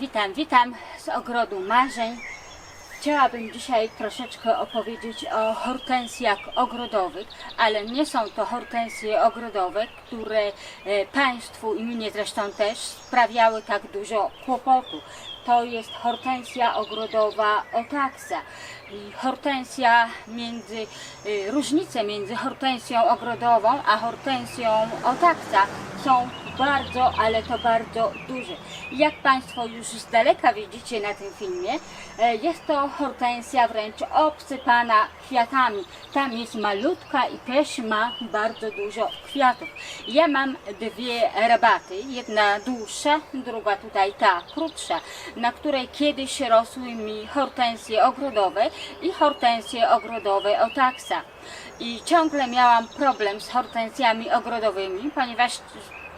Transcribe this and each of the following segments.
Witam, witam z ogrodu marzeń. Chciałabym dzisiaj troszeczkę opowiedzieć o hortensjach ogrodowych, ale nie są to hortensje ogrodowe, które e, Państwu i mnie zresztą też sprawiały tak dużo kłopotu. To jest hortensja ogrodowa otaksa. Hortensja między, e, różnice między hortensją ogrodową a hortensją otaksa są bardzo, ale to bardzo duże. Jak Państwo już z daleka widzicie na tym filmie, e, jest to hortensja wręcz obsypana kwiatami. Tam jest malutka i też ma bardzo dużo kwiatów. Ja mam dwie rabaty, jedna dłuższa, druga tutaj ta krótsza, na której kiedyś rosły mi hortensje ogrodowe i hortensje ogrodowe otaksa. I ciągle miałam problem z hortensjami ogrodowymi, ponieważ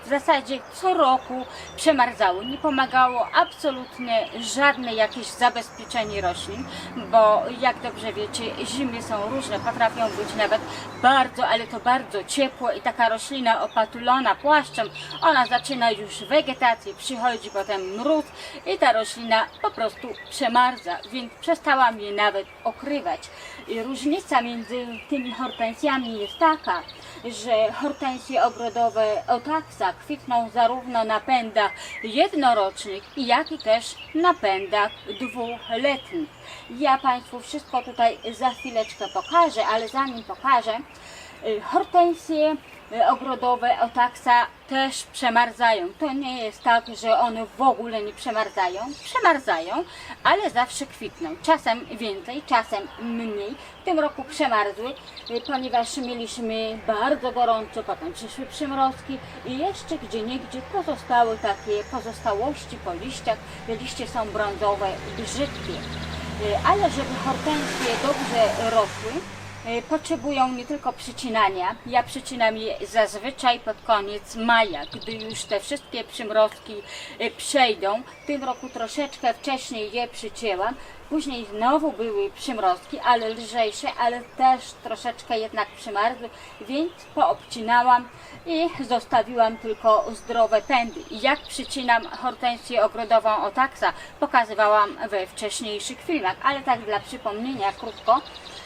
w zasadzie co roku przemarzały. Nie pomagało absolutnie żadne jakieś zabezpieczenie roślin, bo jak dobrze wiecie, zimy są różne, potrafią być nawet bardzo, ale to bardzo ciepłe i taka roślina opatulona płaszczem, ona zaczyna już wegetację, przychodzi potem mróz i ta roślina po prostu przemarza, więc przestałam je nawet okrywać. Różnica między tymi hortensjami jest taka, że hortensje ogrodowe otaksa kwitną zarówno na pędach jednorocznych, jak i też na pędach dwuletnich. Ja Państwu wszystko tutaj za chwileczkę pokażę, ale zanim pokażę, hortensje y, ogrodowe otaksa też przemarzają. To nie jest tak, że one w ogóle nie przemarzają. Przemarzają, ale zawsze kwitną. Czasem więcej, czasem mniej. W tym roku przemarzły, y, ponieważ mieliśmy bardzo gorąco, potem przyszły przymrozki i jeszcze gdzie niegdzie pozostały takie pozostałości po liściach. Liście są brązowe brzydkie. Y, Ale żeby hortensje dobrze rosły, y, potrzebują nie tylko przycinania. Ja przycinam je zazwyczaj pod koniec maja, gdy już te wszystkie przymrozki y, przejdą. W tym roku troszeczkę wcześniej je przycięłam. Później znowu były przymrozki, ale lżejsze, ale też troszeczkę jednak przymarzły, więc poobcinałam i zostawiłam tylko zdrowe pędy. Jak przycinam hortensję ogrodową otaksa, pokazywałam we wcześniejszych filmach, ale tak dla przypomnienia krótko,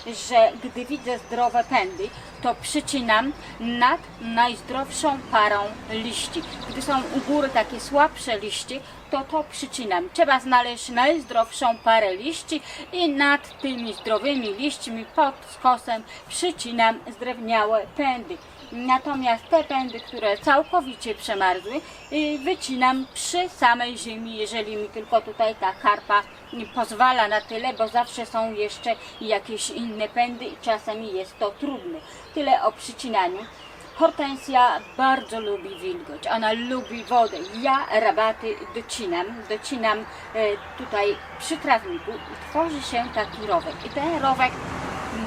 że gdy widzę zdrowe pędy, to przycinam nad najzdrowszą parą liści. Gdy są u góry takie słabsze liści, to to przycinam. Trzeba znaleźć najzdrowszą parę liści i nad tymi zdrowymi liśćmi pod skosem przycinam zdrewniałe pędy. Natomiast te pędy, które całkowicie przemarzły, y, wycinam przy samej ziemi, jeżeli mi tylko tutaj ta karpa pozwala na tyle, bo zawsze są jeszcze jakieś inne pędy i czasami jest to trudne. Tyle o przycinaniu. Hortensja bardzo lubi wilgoć, ona lubi wodę. Ja rabaty docinam, docinam e, tutaj przy trawniku i tworzy się taki rowek. I ten rowek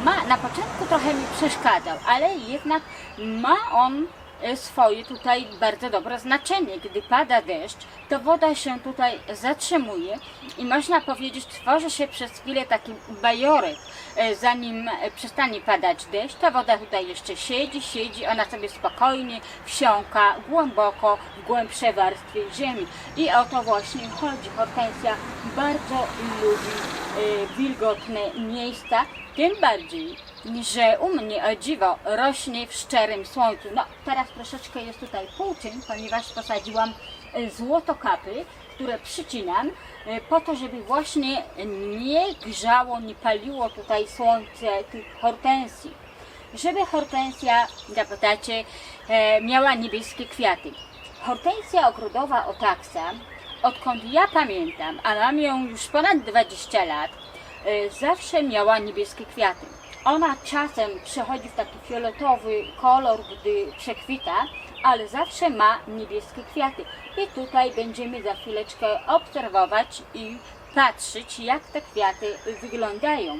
ma, na początku trochę mi przeszkadzał, ale jednak ma on swoje tutaj bardzo dobre znaczenie. Gdy pada deszcz, to woda się tutaj zatrzymuje i można powiedzieć, tworzy się przez chwilę taki bajorek, e, zanim e, przestanie padać deszcz. Ta woda tutaj jeszcze siedzi, siedzi, ona sobie spokojnie wsiąka głęboko w głębsze warstwy ziemi. I o to właśnie chodzi. Hortensja bardzo lubi wilgotne miejsca, tym bardziej, że u mnie o dziwo rośnie w szczerym słońcu. No teraz troszeczkę jest tutaj półczyn, ponieważ posadziłam e, złotokapy, które przycinam e, po to, żeby właśnie nie grzało, nie paliło tutaj słońce tych hortensji. Żeby hortensja, zapytacie, e, miała niebieskie kwiaty. Hortensja ogrodowa otaksa, odkąd ja pamiętam, a mam ją już ponad 20 lat, e, zawsze miała niebieskie kwiaty. Ona czasem przechodzi w taki fioletowy kolor, gdy przekwita, ale zawsze ma niebieskie kwiaty. I tutaj będziemy za chwileczkę obserwować i patrzeć, jak te kwiaty wyglądają.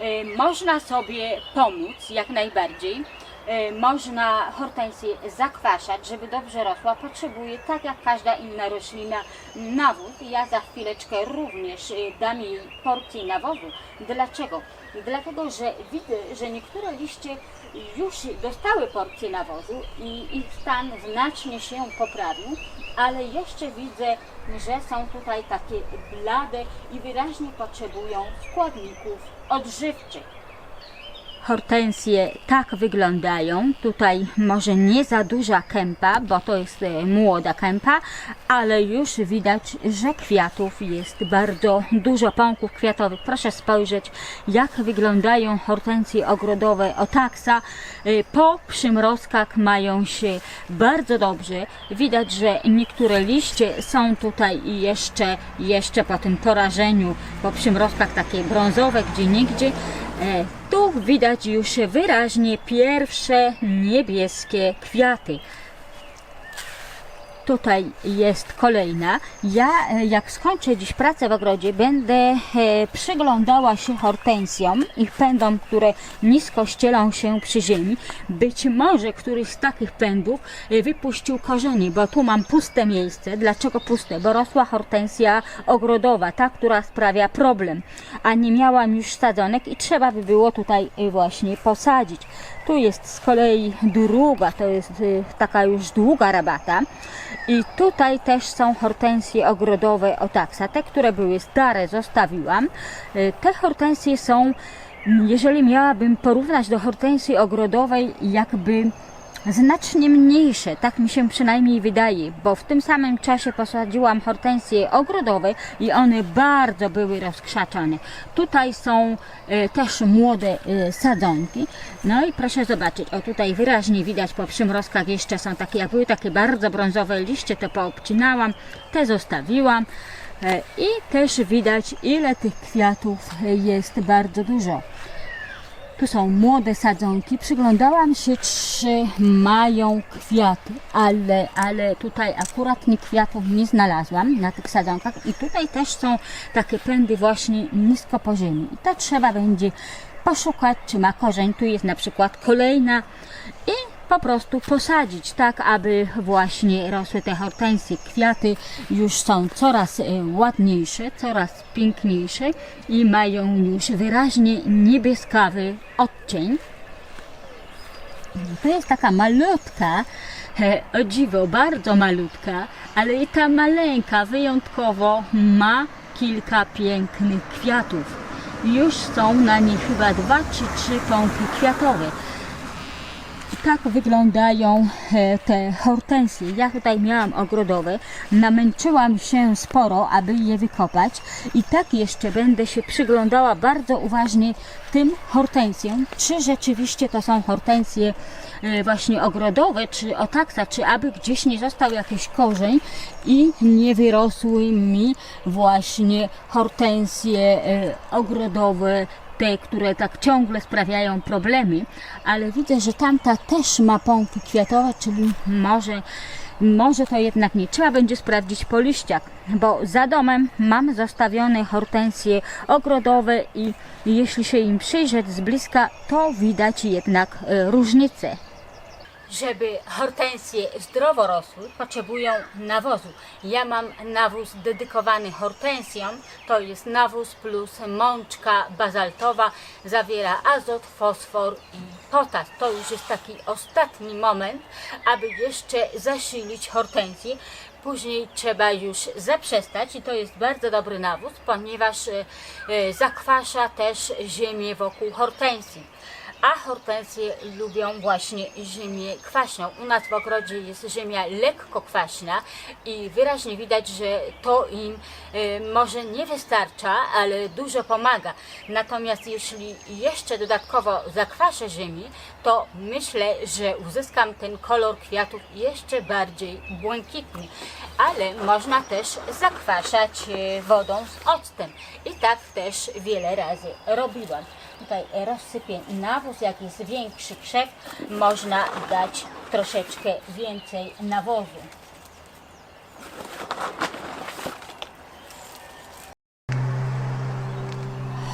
E, Można sobie pomóc jak najbardziej. E, Można hortensję zakwaszać, żeby dobrze rosła. Potrzebuje, tak jak każda inna roślina, nawóz. Ja za chwileczkę również e, dam jej porcję nawozu. Dlaczego? Dlatego, że widzę, że niektóre liście już dostały porcję nawozu i ich stan znacznie się poprawił, ale jeszcze widzę, że są tutaj takie blade i wyraźnie potrzebują składników odżywczych. Hortensje tak wyglądają. Tutaj może nie za duża kępa, bo to jest e, młoda kępa, ale już widać, że kwiatów jest bardzo dużo, pąków kwiatowych. Proszę spojrzeć, jak wyglądają hortensje ogrodowe otaksa. E, Po przymrozkach mają się bardzo dobrze. Widać, że niektóre liście są tutaj jeszcze, jeszcze po tym porażeniu, po przymrozkach takie brązowe, gdzie nigdzie. Tu widać już wyraźnie pierwsze niebieskie kwiaty. Tutaj jest kolejna. Ja, e, jak skończę dziś pracę w ogrodzie, będę e, przyglądała się hortensjom, ich pędom, które nisko ścielą się przy ziemi. Być może któryś z takich pędów e, wypuścił korzenie, bo tu mam puste miejsce. Dlaczego puste? Bo rosła hortensja ogrodowa, ta, która sprawia problem, a nie miałam już sadzonek i trzeba by było tutaj właśnie posadzić. Tu jest z kolei druga, to jest y, taka już długa rabata. I tutaj też są hortensje ogrodowe otaksa. Te, które były stare, zostawiłam. Y, Te hortensje są, jeżeli miałabym porównać do hortensji ogrodowej, jakby znacznie mniejsze, tak mi się przynajmniej wydaje, bo w tym samym czasie posadziłam hortensje ogrodowe i one bardzo były rozkrzaczone. Tutaj są e, też młode e, sadzonki. No i proszę zobaczyć, o tutaj wyraźnie widać po przymrozkach jeszcze są takie, jak były takie bardzo brązowe liście, to poobcinałam, te zostawiłam. E, I też widać, ile tych kwiatów e, jest bardzo dużo. Tu są młode sadzonki. Przyglądałam się, czy mają kwiaty, ale, ale tutaj akurat nie kwiatów nie znalazłam na tych sadzonkach. I tutaj też są takie pędy właśnie nisko po ziemi. I to trzeba będzie poszukać, czy ma korzeń. Tu jest na przykład kolejna i po prostu posadzić tak, aby właśnie rosły te hortensje. Kwiaty już są coraz e, ładniejsze, coraz piękniejsze i mają już wyraźnie niebieskawy odcień. To jest taka malutka, o dziwo, bardzo malutka, ale i ta maleńka wyjątkowo ma kilka pięknych kwiatów. Już są na niej chyba dwa czy trzy pąki kwiatowe. Tak wyglądają e, te hortensje. Ja tutaj miałam ogrodowe, namęczyłam się sporo, aby je wykopać. I tak jeszcze będę się przyglądała bardzo uważnie tym hortensjom, czy rzeczywiście to są hortensje e, właśnie ogrodowe, czy otaksa, czy aby gdzieś nie został jakiś korzeń i nie wyrosły mi właśnie hortensje e, ogrodowe, te, które tak ciągle sprawiają problemy, ale widzę, że tamta też ma pąki kwiatowe, czyli może, może to jednak nie. Trzeba będzie sprawdzić po liściach, bo za domem mam zostawione hortensje ogrodowe i jeśli się im przyjrzeć z bliska, to widać jednak e, różnicę. Żeby hortensje zdrowo rosły, potrzebują nawozu. Ja mam nawóz dedykowany hortensjom. To jest nawóz plus mączka bazaltowa. Zawiera azot, fosfor i potas. To już jest taki ostatni moment, aby jeszcze zasilić hortensję. Później trzeba już zaprzestać i to jest bardzo dobry nawóz, ponieważ e, e, zakwasza też ziemię wokół hortensji a hortensje lubią właśnie ziemię kwaśną. U nas w ogrodzie jest ziemia lekko kwaśna i wyraźnie widać, że to im e, może nie wystarcza, ale dużo pomaga. Natomiast jeśli jeszcze dodatkowo zakwaszę ziemi, to myślę, że uzyskam ten kolor kwiatów jeszcze bardziej błękitny. Ale można też zakwaszać e, wodą z octem. I tak też wiele razy robiłam. Tutaj rozsypię nawóz, jak jest większy krzew, można dać troszeczkę więcej nawozu.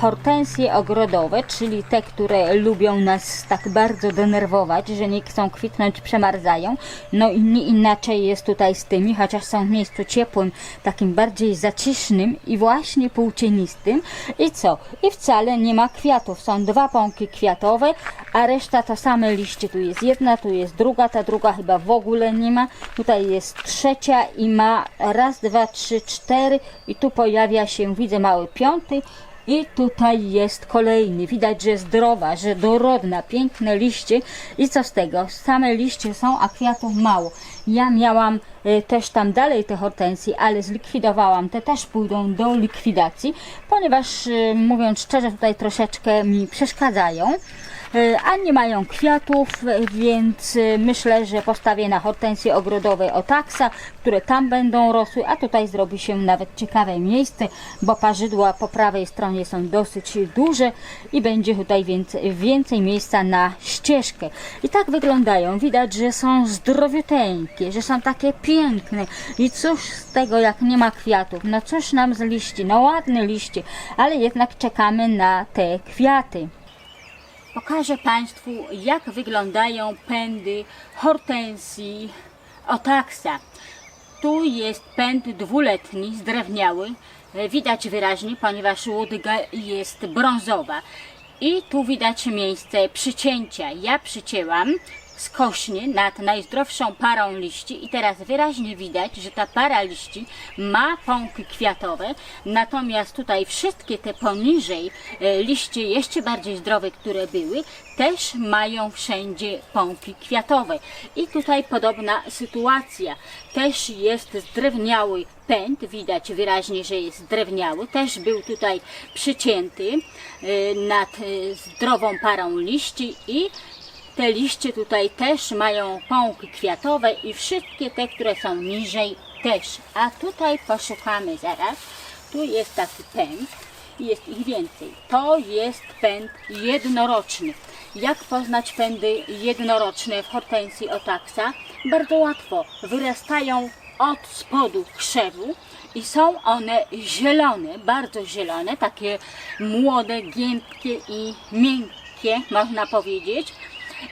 Hortensje ogrodowe, czyli te, które lubią nas tak bardzo denerwować, że nie chcą kwitnąć, przemarzają. No i nie inaczej jest tutaj z tymi, chociaż są w miejscu ciepłym, takim bardziej zacisznym i właśnie półcienistym. I co? I wcale nie ma kwiatów. Są dwa pąki kwiatowe, a reszta to same liście. Tu jest jedna, tu jest druga, ta druga chyba w ogóle nie ma. Tutaj jest trzecia i ma raz, dwa, trzy, cztery i tu pojawia się, widzę mały piąty i tutaj jest kolejny. Widać, że zdrowa, że dorodna, piękne liście. I co z tego? Same liście są, a kwiatów mało. Ja miałam y, też tam dalej te hortensje, ale zlikwidowałam. Te też pójdą do likwidacji, ponieważ y, mówiąc szczerze, tutaj troszeczkę mi przeszkadzają. Y, A nie mają kwiatów, więc y, myślę, że postawię na hortensje ogrodowe otaksa, które tam będą rosły, a tutaj zrobi się nawet ciekawe miejsce, bo parzydła po prawej stronie są dosyć duże i będzie tutaj więcej, więcej miejsca na ścieżkę. I tak wyglądają. Widać, że są zdrowiuteńkie, że są takie piękne. I cóż z tego, jak nie ma kwiatów? No cóż nam z liści? No ładne liście, ale jednak czekamy na te kwiaty. Pokażę Państwu, jak wyglądają pędy hortensji otaksa. Tu jest pęd dwuletni, zdrewniały. Widać wyraźnie, ponieważ łódka jest brązowa. I tu widać miejsce przycięcia. Ja przycięłam skośnie nad najzdrowszą parą liści i teraz wyraźnie widać, że ta para liści ma pąki kwiatowe, natomiast tutaj wszystkie te poniżej e, liście jeszcze bardziej zdrowe, które były, też mają wszędzie pąki kwiatowe. I tutaj podobna sytuacja. Też jest zdrewniały pęd, widać wyraźnie, że jest drewniały. Też był tutaj przycięty e, nad e, zdrową parą liści i te liście tutaj też mają pąki kwiatowe i wszystkie te, które są niżej też. A tutaj poszukamy zaraz. Tu jest taki pęd jest ich więcej. To jest pęd jednoroczny. Jak poznać pędy jednoroczne w hortensji otaksa? Bardzo łatwo. Wyrastają od spodu krzewu i są one zielone, bardzo zielone, takie młode, giętkie i miękkie, można powiedzieć.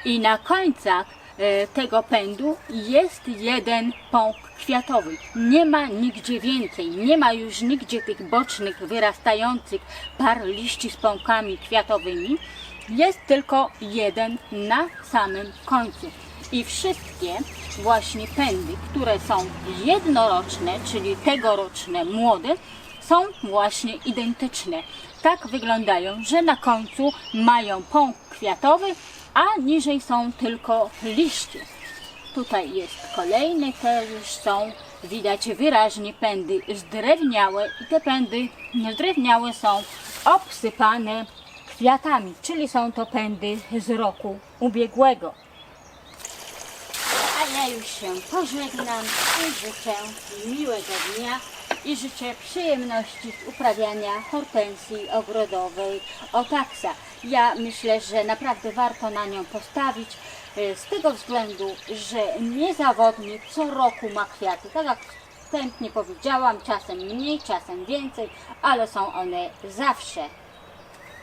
I na końcach e, tego pędu jest jeden pąk kwiatowy. Nie ma nigdzie więcej, nie ma już nigdzie tych bocznych, wyrastających par liści z pąkami kwiatowymi. Jest tylko jeden na samym końcu. I wszystkie właśnie pędy, które są jednoroczne, czyli tegoroczne, młode, są właśnie identyczne. Tak wyglądają, że na końcu mają pąk kwiatowy, a niżej są tylko liście. Tutaj jest kolejny, też są widać wyraźnie pędy zdrewniałe i te pędy zdrewniałe są obsypane kwiatami, czyli są to pędy z roku ubiegłego. A ja już się pożegnam i życzę miłego dnia i życzę przyjemności z uprawiania hortensji ogrodowej Otaksa. Ja myślę, że naprawdę warto na nią postawić e, z tego względu, że niezawodnie co roku ma kwiaty. Tak jak wstępnie powiedziałam, czasem mniej, czasem więcej, ale są one zawsze